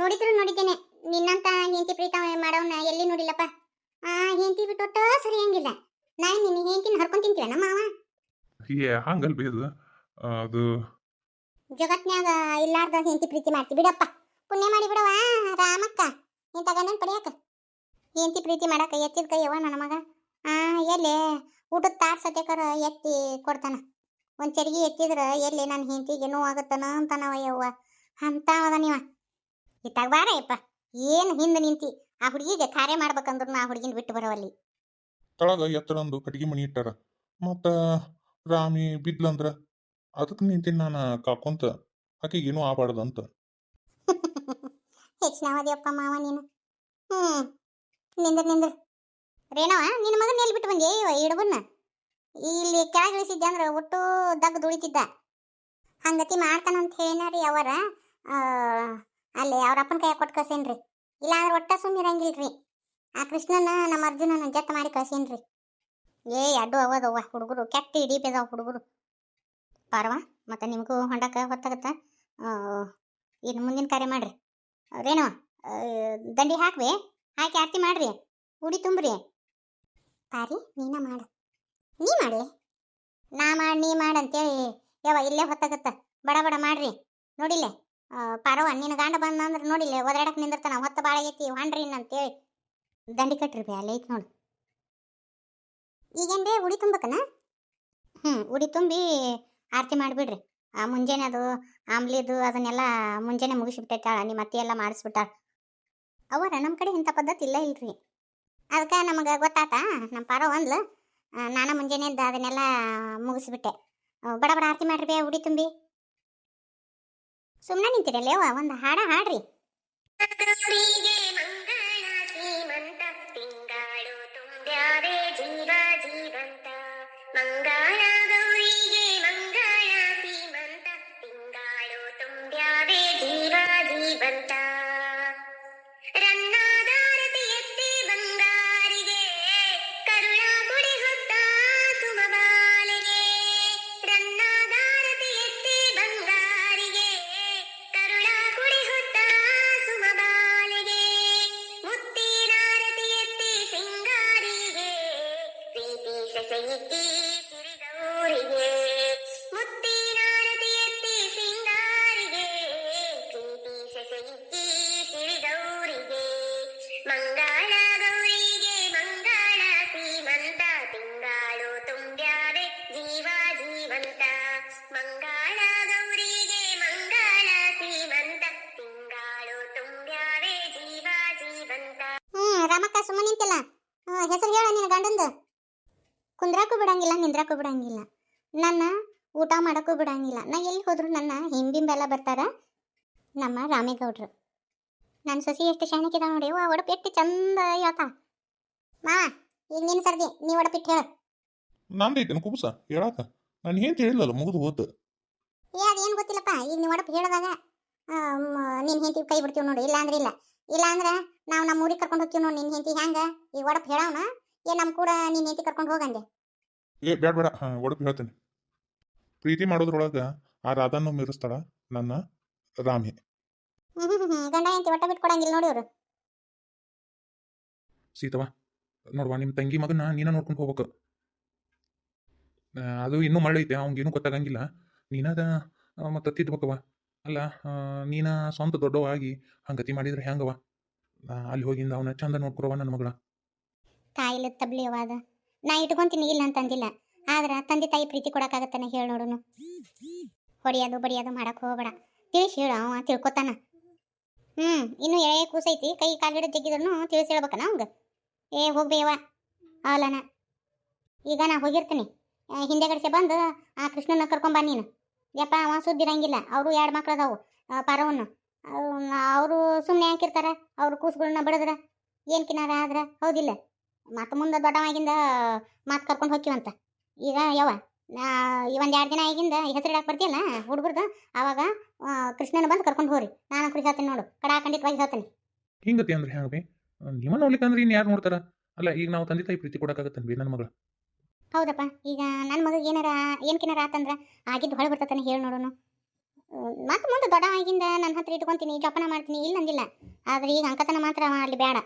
ನೋಡಿದ್ರು ನೋಡಿದ್ದೇನೆ. ನಿನ್ನಂತ ಹೆಂಡತಿ ಪ್ರೀತ ಮಾಡೋನ್ನ ಎಲ್ಲಿ ನೋಡಿಲ್ಲಪ್ಪ? ಆ ಹೆಂಡತಿ ಬಿಟ್ಟೊಟ್ಟ ಸರಿಯಂಗಿಲ್ಲ ನಾ ನಿನ್ನ ಹೆಂಡತಿನ ಹರ್ಕೊಂಡ್ ತಿಂತೀವ ನಮ್ಮ ಮಾವ? ಏ ಹಂಗಲ್ ಬಿ ಅದು. ಅದು. ಜಗತ್ನ್ಯಾಗ ಇಲ್ಲಾರ್ದ ಹೆಂಡತಿ ಪ್ರೀತಿ ಮಾಡ್ತಿ. ಬಿಡಪ್ಪ. ಪುಣ್ಯ ಮಾಡಿ ಬಿಡವ ರಾಮಕ್ಕ. ಇಂಥ ಗಂಡನ್ ಪಡಿಯಾಕ? ಹೆಂಡತಿ ಪ್ರೀತಿ ಮಾಡಾಕ ಎತ್ತಿದ ಕೈಯವ ನನ್ನ ಮಗ? ಆ ಎಲ್ಲಿ? ಊಟದ ತಾಟ್ ಸತ್ಯಕರ ಎತ್ತಿ ಕೊಡ್ತಾನ. ಒಂದ್ ಚರಿಗೆ ಎತ್ತಿದ್ರ ಎಲ್ಲಿ ನನ್ನ ಹೆಂಡತಿಗೆ ನೋವಾಗತ್ತನ ಅಂತನವ ಯವ್ವ. ಅಂತ ಅದ ನೀವ ಇತ್ತಾಗ ಬಾರಯ್ಯಪ್ಪ. ಏನು ಹಿಂದೆ ನಿಂತಿ? ಆ ಹುಡುಗಿಗೆ ಕಾರ್ಯ ಮಾಡ್ಬೇಕಂದ್ರು ಆ ಹುಡುಗಿನ ಬಿಟ್ಟು ಬರೋವಲ್ಲಿ ತಳಗ ಎತ್ತರಂದು ಕಟ್ಟಿಗೆ ಮಣಿ ಇಟ್ಟಾರ. ಮತ್ತ ರಾಮಿ ಬಿದ್ಲಂದ್ರ ಅದಕ್ಕೆ ನಿಂತೀನಿ ನಾನು ಕಾಕೊಂತ ಆಕೆಗೆ ಏನೂ ಆಬಾರ್ದಂತ ಹೆಚ್ಚಿನವದಿಯಪ್ಪ ಮಾವ ನೀನು. ಹ್ಮ್. ನಿಂದ್ರ ನಿಂದ್ರ. ರೇಣವ ನಿನ್ನ ಮಗನ ಎಲ್ಲಿ ಬಿಟ್ಟು ಬಂದೆ? ಇಡಬನ್ನ ಇಲ್ಲಿ ಕೆಳಗೆ ಇಳಿಸಿದ್ದೆ ಅಂದ್ರೆ ಒಟ್ಟು ದಗ್ ದುಡಿತಿದ್ದ ಹಂಗತಿ ಮಾಡ್ತಾನಂತ ಹೇಳಿನಾರಿ ಅವರ. ಅಲ್ಲಿ ಅವ್ರ ಅಪ್ಪನ ಕೈ ಕೊಟ್ಟು ಕಳ್ಸೇನ್ರಿ. ಇಲ್ಲ ಅಂದ್ರೆ ಒಟ್ಟ ಸುಮ್ಮನಿರಂಗಿಲ್ರಿ ಆ ಕೃಷ್ಣನ, ನಮ್ಮ ಅರ್ಜುನನ ಜತ್ ಮಾಡಿ ಕಳ್ಸೇನ್ರಿ. ಏ, ಅಡ್ಡು ಅವದವ್ವ ಹುಡುಗರು ಕೆಟ್ಟ ಹಿಡಿಬೇದವ ಹುಡುಗರು. ಪಾರ್ವಾ, ಮತ್ತೆ ನಿಮಗೂ ಹೊಂಡಕ್ಕ ಹೊತ್ತಾಗತ್ತ ಇನ್ನು ಮುಂದಿನ ಕಾರ್ಯ ಮಾಡ್ರಿ. ರೇಣು ದಂಡಿ ಹಾಕ್ವಿ, ಹಾಕಿ ಆರತಿ ಮಾಡ್ರಿ. ಉಡಿ ತುಂಬ್ರಿ. ಪಾರಿ, ನೀನ ಮಾಡು. ನೀ ಮಾಡಿ ನಾ ಮಾಡಿ, ನೀ ಮಾಡಂತೇಳಿ ಯಾವ ಇಲ್ಲೇ ಹೊತ್ತಾಗತ್ತ. ಬಡ ಬಡ ಮಾಡ್ರಿ. ನೋಡಿಲ್ಲ? ಪಾರವ, ನಿನ್ನ ಗಂಡ ಬಂದಂದ್ರೆ ನೋಡಿಲ್ಲ ಒದರಾಡಕ್ ನಿಂದಿರ್ತಾನ, ಹೊತ್ತ ಭಾಳ ಐತಿ ಹೊಂಡ್ರಿ ಅಂತೇಳಿ. ದಂಡಿ ಕಟ್ರಿ ಬಿ ಐತಿ ನೋಡು. ಈಗೇನ್ ಬೇ, ಉಡಿ ತುಂಬಕನ ಹ್ಞೂ ಉಡಿ ತುಂಬಿ ಆರತಿ ಮಾಡಿಬಿಡ್ರಿ. ಆ, ಮುಂಜಾನೆ ಅದು ಆಮ್ಲಿದು, ಅದನ್ನೆಲ್ಲ ಮುಂಜಾನೆ ಮುಗಿಸ್ಬಿಟ್ಟೈತಾಳ, ನಿಮ್ಮ ಅತ್ತೆ ಎಲ್ಲ ಮಾಡಿಸ್ಬಿಟ್ಟಾಳ. ಅವರ ನಮ್ಮ ಕಡೆ ಇಂಥ ಪದ್ಧತಿ ಇಲ್ಲ ಇಲ್ರಿ. ಅದಕ್ಕೆ ನಮಗೆ ಗೊತ್ತಾತ ನಮ್ಮ ಪಾರ ಒಂದ್ಲು ನಾನು ಮುಂಜಾನೆ ಅದನ್ನೆಲ್ಲ ಮುಗಿಸ್ಬಿಟ್ಟೆ. ಬಡ ಬಡ ಆರತಿ ಮಾಡ್ರಿ ಬೇ, ಉಡಿ ತುಂಬಿ. ಸುಮ್ಮನೆ ನಿಂತಿರಲ್ಲ ಒಂದು ಹಾಡ ಹಾಡ್ರಿ. ಸೆಸೆಯಿತ್ತಿ ಸಿರಿಗೌರಿಗೆ ನಿಂದ್ರಾಕು ಬಿಡಂಗಿಲ್ಲ. ನನ್ನ ಊಟ ಮಾಡೋಕ್ಕೂ ಬಿಡಂಗಿಲ್ಲ. ನಾ ಎಲ್ಲಿ ಹೋದ್ರು ನನ್ನ ಹಿಂಬಿಂಬೆಲ್ಲ ಬರ್ತಾರ ನಮ್ಮ ರಾಮೇಗೌಡ್ರು. ನನ್ನ ಸೊಸಿ ಎಷ್ಟು ಶಾಣಕ್ಕಿದ ನೋಡಿ. ವಾ ಒಡಪು ಎಷ್ಟು ಚಂದ ಹೇಳ್ತಾ ಮಾ ಈಗ ನೀನು ಸರ್ದಿ ನೀ ಒಡಪಿಟ್ಟು ಹೇಳು. ನಂದೈತೇನು ಕುಬಸ? ಹೇಳಾಕ? ನಾನು ಏನು ಹೇಳಿಲ್ಲಲ್ಲ ಮುಗಿದು ಹೋತು. ಏ ಅದೇನು ಗೊತ್ತಿಲ್ಲಪ್ಪ. ಈಗ ನೀವು ಒಡಪು ಹೇಳಿದಾಗ ನಿನ್ನ ಹೆಂಡತಿ ಕೈ ಬಿಡ್ತೀವಿ ನೋಡಿ. ಇಲ್ಲ ಅಂದ್ರೆ ಇಲ್ಲ. ಇಲ್ಲ ಅಂದ್ರೆ ನಾವು ನಮ್ಮ ಊರಿಗೆ ಕರ್ಕೊಂಡು ಹೋಗ್ತೀವಿ ನೋಡಿ ನಿನ್ನ ಹೆಂಡತಿ ಹ್ಯಾಂಗ ಈಗ ಒಡಪು ಹೇಳವನ? ಏ ನಮ್ಮ ಕೂಡ ನಿನ್ನ ಹೆಂಡತಿ ಕರ್ಕೊಂಡು ಹೋಗಂದೆ. ಏ ಬೇಡ ಬೇಡ ಒಡಪು ಹೇಳ್ತೇನೆ. ಪ್ರೀತಿ ಮಾಡೋದ್ರೊಳಗೆ ಆ ರಾಧಾನು ಮೀರಿಸ್ತಾಳ ನನ್ನ ರಾಮಿ. ಗಂಡ ಹೆಂಡತಿ ಒಟ್ಟ ಬಿಟ್ಟು ಕೊಡಂಗಿಲ್ಲ ನೋಡಿ ಅವ್ರು ಸೀತವ ನೋಡ್ವಾ ನಿಮ್ಮ ತಂಗಿ ಮಗನ ನೀನ ನೋಡ್ಕೊಂಡು ಹೋಗ್ಬೇಕು. ಅದು ಇನ್ನೂ ಮಳೆ ಐತೆ ಅವ್ನಿಗೇನು ಗೊತ್ತಾಗಂಗಿಲ್ಲ. ನೀನದ ಮತ್ತೆ ತಿದ್ಬೇಕವ ಅಲ್ಲ ನೀನ ಸ್ವಂತ ದೊಡ್ಡವ ಆಗಿ ಹಂಗತಿ ಮಾಡಿದ್ರೆ ಹೆಂಗವ ಅಲ್ಲಿ ಹೋಗಿಂದ ಅವನ ಚಂದ ನೋಡ್ಕೊರವ ನನ್ನ ಮಗಳ. ಕಾಯಿಲೆ ತಬ್ಲಿ ಅವಾದ ನಾ ಇಟ್ಕೊಂತೀನಿ ಇಲ್ಲ ಅಂತಂದಿಲ್ಲ. ಆದ್ರ ತಂದೆ ತಾಯಿ ಪ್ರೀತಿ ಕೊಡಕ್ಕಾಗತ್ತಾನ ಹೇಳ ನೋಡುನು. ಹೊಡಿಯೋದು ಬಡಿಯೋದು ಮಾಡಕ್ ಹೋಗ್ಬೇಡ. ತಿಳಿಸಿ ಹೇಳು ಅವ ತಿಳ್ಕೊತಾನ. ಹ್ಮ್ ಇನ್ನು ಎಳೆ ಕೂಸೈತಿ ಕೈ ಕಾಲು ಹಿಡಿದು ಜಗ್ಗಿದ್ರು ತಿಳಿಸಿ ಹೇಳ್ಬೇಕನ ಅವಂಗ? ಏ ಹೋಗ್ಬೇವ ಅವಲನ ಈಗ ನಾ ಹೋಗಿರ್ತೀನಿ. ಆ, ಹಿಂದೆ ಗಡಿಸೆ ಬಂದು ಆ ಕೃಷ್ಣನ ಕರ್ಕೊಂಬಾ ನೀನು. ಯಪ್ಪ ಅವ ಸುದ್ದಿರಂಗಿಲ್ಲ ಅವರು ಎರಡು ಮಕ್ಳು ಅದಾವು ಪಾರವನ್ನು ಅವರು ಸುಮ್ಮನೆ ಹಾಕಿರ್ತಾರ ಅವ್ರ ಕೂಸುಗಳನ್ನ ಬಡದ್ರ? ಏನ್ ಕಿನಾರ ಆದ್ರ? ಹೌದಿಲ್ಲ. ಮತ್ತೆ ಮುಂದೆ ದೊಡ್ಡವಾಗಿಂದ ಮಾತು ಕರ್ಕೊಂಡು ಹೋಗ್ತೀವಂತ ಈಗ ಯಾವ ಒಂದು ಎರಡು ದಿನ ಆಗಿಂದ ಹೆಸರು ಇಡಾಕ ಬರ್ತೀಯಲ್ಲ ಹುಡುಗರ್ದು ಅವಾಗ ಆ, ಕೃಷ್ಣನ ಬಂದು ಕರ್ಕೊಂಡು ಹೋಗ್ರಿ ನಾನು ಕುರಿ ಹೇಳ್ತೀನಿ ನೋಡು. ಕಡಾ ಖಂಡಿತವಾಗಿ ಹೇಳ್ತೀನಿ. ಹಿಂಗತಿ ಅಂದ್ರೆ ಹೆಂಗ ಬಿ ನಿಮ್ಮ ನೋಡ್ಲಿಕ್ಕೆ ಅಂದ್ರೆ ಇನ್ನು ಯಾರು ನೋಡ್ತಾರ? ಅಲ್ಲ ಈಗ ನಾವು ತಂದೆ ತಾಯಿ ಪ್ರೀತಿ ಕೊಡಕ್ಕಾಗತ್ತನ್ ಬಿ ನನ್ನ ಮಗಳ. ಹೌದಪ್ಪ. ಈಗ ನನ್ನ ಮಗ ಏನಾರ ಏನ್ಕಿನಾರ ಆತಂದ್ರ ಆಗಿದ್ದು ಹೊಳೆ ಬರ್ತತನ ಹೇಳಿ ನೋಡೋನು. ಮತ್ತೆ ಮುಂದೆ ದೊಡ್ಡ ಆಗಿಂದ ನನ್ನ ಹತ್ರ ಇಟ್ಕೊಂತೀನಿ ಜೋಪಾನ ಮಾಡ್ತೀನಿ ಇಲ್ಲ ಅಂದಿಲ್ಲ ಆದ್ರೆ ಈಗ ಅಂಕತನ ಮಾತ್ರ ಅಲ್ಲಿ ಬೇಡ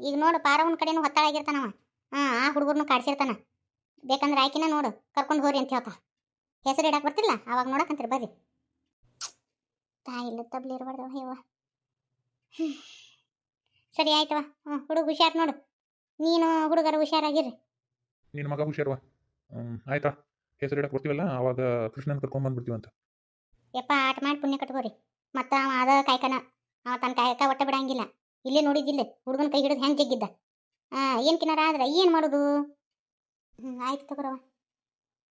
ಈಗ ನೋಡು ಪಾರವನ ಕಡೆನೂ ಹೊತ್ತಾಳಾಗಿರ್ತಾನವ ಹಾ ಆ ಹುಡುಗರ್ನು ಕಾಡ್ಸಿರ್ತಾನ. ಬೇಕಂದ್ರೆ ಆಕಿನ ನೋಡು ಕರ್ಕೊಂಡು ಹೋರಿ ಅಂತ ಹೇಳ್ತಾ ಹೆಸರು ಇಡಕ್ಕೆ ಬರ್ತಿಲ್ಲ? ಅವಾಗ ನೋಡಕ್ಕಂತೀರಿ ಬರ್ರಿ. ತಾಯಿಲ್ಲ ತಬ್ಲಿ ಇರಬಾರ್ದವ ಹೇವ. ಸರಿ ಆಯ್ತವ ಹ್ಞೂ ಹುಡುಗ ಹುಷಾರ್ ನೋಡು. ನೀನು ಹುಡುಗರು ಹುಷಾರಾಗಿರ್ರಿ. ನಿನ್ನ ಮಗ ಹುಷಾರವ? ಆಯ್ತಾ? ಹೆಸರು ಇಡಕ್ಕೆ ಬರ್ತೀವಲ್ಲ? ಅವಾಗ ಕೃಷ್ಣನ್ ಕರ್ಕೊಂಡ್ ಬಂದ್ಬಿಡ್ತೀವಂತ ಯಪ್ಪ ಆಟ ಮಾಡಿ ಪುಣ್ಯ ಕಟ್ಕೋರಿ. ಮತ್ತು ಅವ ಅದ ಕಾಯ್ಕನ. ಅವ ತನ್ನ ಕಾಯಕ ಒಟ್ಟ ಬಿಡಂಗಿಲ್ಲ. ಇಲ್ಲೇ ನೋಡಿದ್ದಿಲ್ಲೇ ಹುಡುಗನ ಕೈ ಹಿಡಿದು ಹೆಂಗೆ ಜಗ್ಗಿದ್ದ. ಹಾಂ ಏನು ಕಿನಾರ ಆದ್ರೆ ಏನು ಮಾಡೋದು? ಹ್ಞೂ ಆಯ್ತು ತಗೋರವ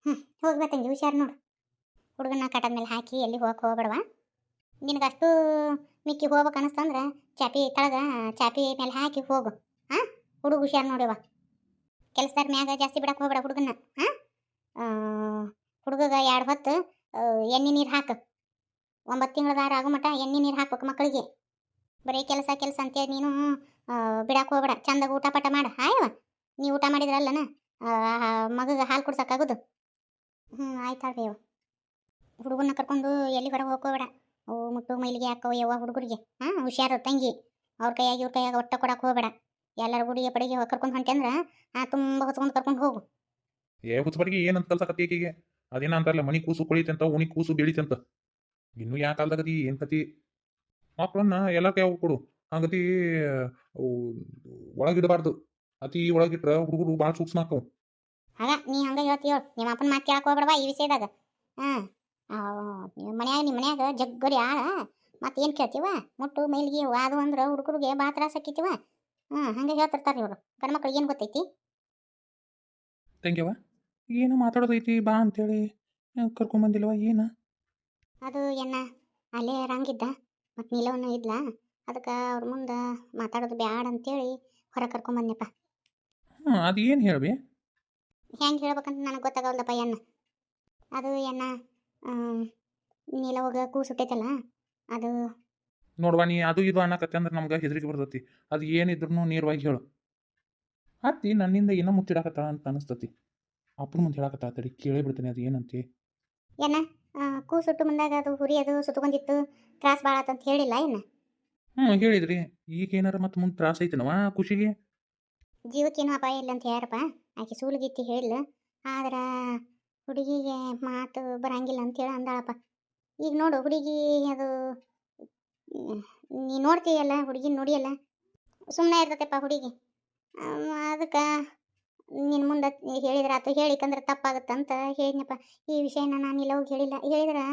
ಹ್ಞೂ ಹೋಗ್ಬೇಕಂಗೆ ಹುಷಾರು ನೋಡು. ಹುಡುಗನ ಕಟ್ಟದ ಮೇಲೆ ಹಾಕಿ ಎಲ್ಲಿ ಹೋಗಕ್ಕೆ ಹೋಗ್ಬೇಡವಾ? ನಿನಗೆ ಅಷ್ಟು ಮಿಕ್ಕಿ ಹೋಗ್ಬೇಕು ಅನಿಸ್ತಂದ್ರೆ ಚಾಪಿ ತಳಗ, ಚಾಪಿ ಮೇಲೆ ಹಾಕಿ ಹೋಗು. ಹಾಂ ಹುಡುಗ ಹುಷಾರು ನೋಡಿವ ಕೆಲಸದಾರ ಮ್ಯಾಗ ಜಾಸ್ತಿ ಬಿಡಕ್ಕೆ ಹೋಗ್ಬೇಡ ಹುಡುಗನ್ನ ಹಾಂ ಹುಡುಗಗ ಎರಡು ಹೊತ್ತು ಎಣ್ಣೆ ನೀರು ಹಾಕು. ಒಂಬತ್ತು ತಿಂಗಳದಾರ ಆಗೋ ಮಟ್ಟ ಎಣ್ಣೆ ನೀರು ಹಾಕ್ಬೇಕು ಮಕ್ಕಳಿಗೆ. ಬರೀ ಕೆಲಸ ಕೆಲಸ ಅಂತೇಳಿ ನೀನು ಬಿಡಕ್ಕೆ ಹೋಗ್ಬೇಡ. ಚಂದಾಗ ಊಟ ಪಟ ಮಾಡ. ಆಯವ ನೀ ಊಟ ಮಾಡಿದ್ರಲ್ಲನ? ಮಗಗೆ ಹಾಲು ಕುಡ್ಸಕ್ಕಾಗೋದು? ಹ್ಞೂ ಆಯ್ತಾಳ್ರಿ ಅವ ಹುಡುಗನ್ನ ಕರ್ಕೊಂಡು ಎಲ್ಲಿ ಹೊರಗೆ ಹೋಗ್ಕೋಬೇಡ. ಓ, ಮುಟ್ಟು ಮೈಲಿಗೆ ಹಾಕೋ ಯವ್ವ ಹುಡುಗರಿಗೆ. ಹಾಂ, ಹುಷಾರು ತಂಗಿ. ಅವ್ರ ಕೈಯಾಗಿ, ಇವ್ರ ಕೈಯಾಗ ಒಟ್ಟ ಕೊಡಕ್ಕೆ ಹೋಗ್ಬೇಡ. ಎಲ್ಲರ ಗುಡಿಗೆ, ಪಡಿಗೆ ಕರ್ಕೊಂಡು ಹೊಂಟೆ ಹಾಂ ತುಂಬ ಹೊತ್ಕೊಂಡು ಕರ್ಕೊಂಡು ಹೋಗು. ಏ ಹುಚ್ಚಬರಿಗೆ ಏನಂತ ಕೆಲಸ ಆಕಿಗೆ ಅದೇನ ಅಂತಾರಲ್ಲ, ಮನಿ ಕೂಸು ಕೊಳಿತಂತ, ಉಣಿ ಕೂಸು ಬೆಳಿತಂತ? ಇನ್ನು ಯಾವ ಕಾಲದಾಗ ಏನ್ ಕತಿ? ಮಕ್ಕಳನ್ನ ಎಲ್ಲ ಕೈ ಕೊಡು. ಹಂಗತಿ ಒಳಗಿಡಬಾರ್ದು ಅತಿ ಒಳಗಿಟ್ರ ಹುಡುಗರು ಭಾಳ ಸೂಕ್ಷ್ಮ ಆಕವು ಅಲ್ಲ ನೀ ಹಂಗ ಹೇಳ್ತೀಯೋ? ನಿಮ್ಮ ಅಪ್ಪನ ಮಾತು ಕೇಳಕ್ ಹೋಗ್ಬೇಡವಾ ಈ ವಿಷಯದಾಗ? ಹಾಂ. ನಿಮ್ಮ ಮನ್ಯಾಗ ನಿಮ್ಮ ಮನ್ಯಾಗ ಜಗ್ಗರಿ ಆಳ ಮತ್ತೇನು ಕೇಳ್ತೀವ? ಮುಟ್ಟು ಮೈಲಿಗೆ ಅದು ಅಂದ್ರೆ ಹುಡುಗರಿಗೆ ಭಾಳ ತ್ರಾಸ ಆಕೈತಿವ? ಹ್ಞೂ ಹಂಗೆ ಹೇಳ್ತಿರ್ತಾರೆ ಇವರು. ಗಂಡ್ಮಕ್ಳಿಗೆ ಏನು ಗೊತ್ತೈತಿ? ತಂಗ್ಯವ ಏನು ಮಾತಾಡೋದೈತಿ ಬಾ ಅಂತೇಳಿ ಕರ್ಕೊಂಬಂದಿಲ್ವ ಏನ? ಅದು ಏನ ಅಲ್ಲೇ ರಂಗಿದ್ದ? ಮತ್ತು ನೀಲವನ್ನು ಇದ್ಲ? ಅದಕ್ಕೆ ಅವ್ರ ಮುಂದೆ ಮಾತಾಡೋದು ಬ್ಯಾಡ ಅಂತೇಳಿ ಹೊರ ಕರ್ಕೊಂಬಂದ್ನಪ್ಪ ಹ್ಞೂ ಅದು ಏನು ಹೇಳ್ಬಿ? ಹೆಂಗೆ ಹೇಳ್ಬೇಕಂತ ನನಗೆ ಗೊತ್ತಾಗವಲ್ದಪ್ಪ ಎನ್ನ ಅದು ಏನ ನೀಲವಾಗ ಕೂಸುಟ್ಟೈತಲ್ಲ ಅದು ನೋಡುವ ನೀ ಅದು ಇದು ಅನ್ನಕತ್ತೆ ಅಂದ್ರೆ ನಮ್ಗೆ ಹೆದರಿಕೆ ಬರ್ತತಿ. ಅದು ಏನಿದ್ರು ನೇರವಾಗಿ ಹೇಳು. ಅತ್ತಿ ನನ್ನಿಂದ ಏನೋ ಮುಚ್ಚಿಡಾಕತ್ತಾಳ ಅಂತ ಅನಿಸ್ತತಿ. ಅಪ್ಪನ ಮುಂದೆ ಹೇಳಾಕತ್ತಾಳ ತಡಿ ಕೇಳೇ ಬಿಡ್ತೀನಿ ಅದು ಏನಂತೆ. ಏನ? ಕೂಸುಟ್ಟು ಮುಂದಾಗ ಅದು ಹುರಿ ಅದು ಸುತ್ತಕೊಂಡಿತ್ತು ತ್ರಾಸ ಭಾಳ ಅಂತ ಹೇಳಿಲ್ಲ ಏನ? ಹ್ಞೂ ಹೇಳಿದ್ರಿ. ಈಗ ಏನಾರ ಮತ್ತೆ ಮುಂದೆ ತ್ರಾಸ ಐತನವ ಖುಷಿಗೆ? ಜೀವಕ್ಕೇನು ಅಪಾಯ ಇಲ್ಲ ಅಂತ ಯಾರಪ್ಪ ಆಕೆ ಸೂಲಗಿತ್ತಿ ಹೇಳಿಲ್ಲ ಆದ್ರೆ ಹುಡುಗಿಗೆ ಮಾತು ಬರಂಗಿಲ್ಲ ಅಂತ ಅಂತೇಳಿ ಅಂದಾಳಪ್ಪ. ಈಗ ನೋಡು ಹುಡುಗಿ ಅದು ನೀ ನೋಡ್ತೀಯಲ್ಲ ಹುಡುಗಿನ ನೋಡಿಯಲ್ಲ? ಸುಮ್ಮನೆ ಇರ್ತೈತೆಪ್ಪ ಹುಡುಗಿ. ಅದಕ್ಕೆ ನಿನ್ನ ಮುಂದೆ ಹೇಳಿದ್ರೆ ಆತು ಹೇಳಿಕಂದ್ರೆ ತಪ್ಪಾಗುತ್ತಂತ ಹೇಳಿದ್ನಪ್ಪ. ಈ ವಿಷಯನ ನಾನು ಇಲ್ಲ ಹೋಗಿ ಹೇಳಿಲ್ಲ. ಹೇಳಿದ್ರೆ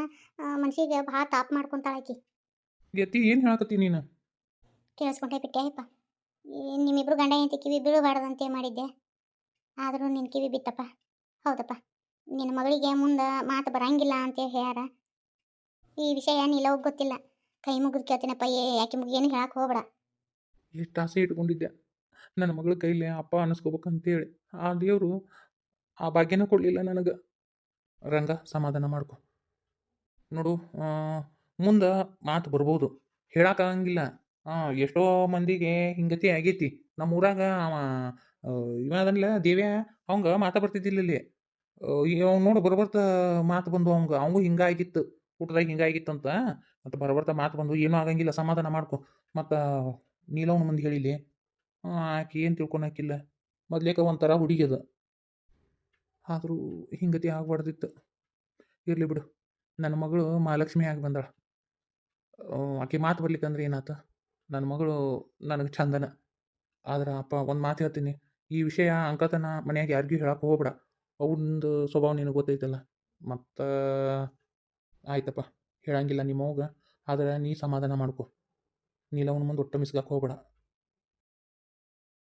ಮನ್ಸಿಗೆ ಭಾಳ ತಾಪ್ ಮಾಡ್ಕೊಂತಾಳಾಕಿ ಎತ್ತಿ ಏನು ಹೇಳಕತ್ತಿ ನೀನು? ಕೇಳಿಸ್ಕೊಂಡೆ ಬಿಟ್ಟೆಯಪ್ಪ ನಿಮ್ಮಿಬ್ರು ಗಂಡ ಹೆಂಡತಿ ಕಿವಿ ಬೀಳಬಾರ್ದಂತೆ ಮಾಡಿದ್ದೆ. ಆದರೂ ನಿನ್ನ ಕಿವಿ ಬಿತ್ತಪ್ಪ. ಹೌದಪ್ಪ. ನಿನ್ನ ಮಗಳಿಗೆ ಮುಂದೆ ಮಾತು ಬರಂಗಿಲ್ಲ ಅಂತ ಹೇಳ್ಯಾರ. ಈ ವಿಷಯ ನೀಲವ್ ಗೊತ್ತಿಲ್ಲ. ಕೈ ಮುಗಿದು ಕೇಳ್ತೀನಪ್ಪ. ಏ ಯಾಕೆ ಮುಗಿ ಏನು ಹೇಳಕ್ಕೆ ಹೋಗ್ಬೇಡ. ಎಷ್ಟು ಆಸೆ ಇಟ್ಕೊಂಡಿದ್ದೆ ನನ್ನ ಮಗಳ ಕೈಲಿ ಅಪ್ಪ ಅನ್ನಿಸ್ಕೋಬೇಕಂತೇಳಿ ಆ ದೇವರು ಆ ಭಾಗ್ಯನ ಕೊಡಲಿಲ್ಲ ನನಗೆ. ರಂಗ, ಸಮಾಧಾನ ಮಾಡ್ಕೊ. ನೋಡು ಮುಂದೆ ಮಾತು ಬರ್ಬೋದು. ಹೇಳಕ್ಕಾಗಂಗಿಲ್ಲ ಹಾಂ ಎಷ್ಟೋ ಮಂದಿಗೆ ಹಿಂಗತಿ ಆಗೈತಿ. ನಮ್ಮ ಊರಾಗ ಅವ ಇವನದನ್ಲ ಇವ ದೇವ್ಯ, ಅವಂಗ ಮಾತಾ ಬರ್ತಿದ್ದಿಲ್ಲ ಇಲ್ಲಿ. ಅವ್ನು ನೋಡು ಬರಬರ್ತ ಮಾತು ಬಂದು ಅವಂಗ. ಅವಂಗೂ ಹಿಂಗಾಗಿತ್ತು ಊಟದಾಗ ಹಿಂಗಾಗಿತ್ತಂತ ಮತ್ತು ಬರಬರ್ತ ಮಾತು ಬಂದು ಏನೂ ಆಗಂಗಿಲ್ಲ. ಸಮಾಧಾನ ಮಾಡ್ಕೊ. ಮತ್ತು, ನೀಲವನ ಮಂದಿ ಹೇಳಿಲಿ. ಆಕೆ ಏನು ತಿಳ್ಕೊಳಕಿಲ್ಲ. ಮೊದ್ಲೇಕ ಒಂಥರ ಹುಡುಗಿಯದ. ಆದರೂ ಹಿಂಗತಿ ಆಗ್ಬಾರ್ದಿತ್ತು. ಇರಲಿ ಬಿಡು. ನನ್ನ ಮಗಳು ಮಹಾಲಕ್ಷ್ಮಿ ಆಗಿ ಬಂದಾಳ. ಆಕೆ ಮಾತು ಬರ್ಲಿಕ್ಕಂದ್ರೆ ಏನಾತ? ನನ್ನ ಮಗಳು ನನಗೆ ಚಂದನ. ಆದ್ರೆ ಅಪ್ಪ ಒಂದು ಮಾತು ಹೇಳ್ತೀನಿ. ಈ ವಿಷಯ ಅಂಕತನ ಮನೆಯಾಗ ಯಾರಿಗೂ ಹೇಳಕ್ಕೆ ಹೋಗ್ಬೇಡ. ಅವನದು ಸ್ವಭಾವ ನಿನಗೆ ಗೊತ್ತೈತಲ್ಲ. ಮತ್ತು ಆಯ್ತಪ್ಪ. ಹೇಳಂಗಿಲ್ಲ ನಿಮ್ಮ ಅವ್ಗ ಆದ್ರೆ ನೀ ಸಮಾಧಾನ ಮಾಡ್ಕೊ. ನೀಲವನ ಮುಂದೆ ಒಟ್ಟ ಮಿಸ್ಗಾಕೆ ಹೋಗ್ಬೇಡ.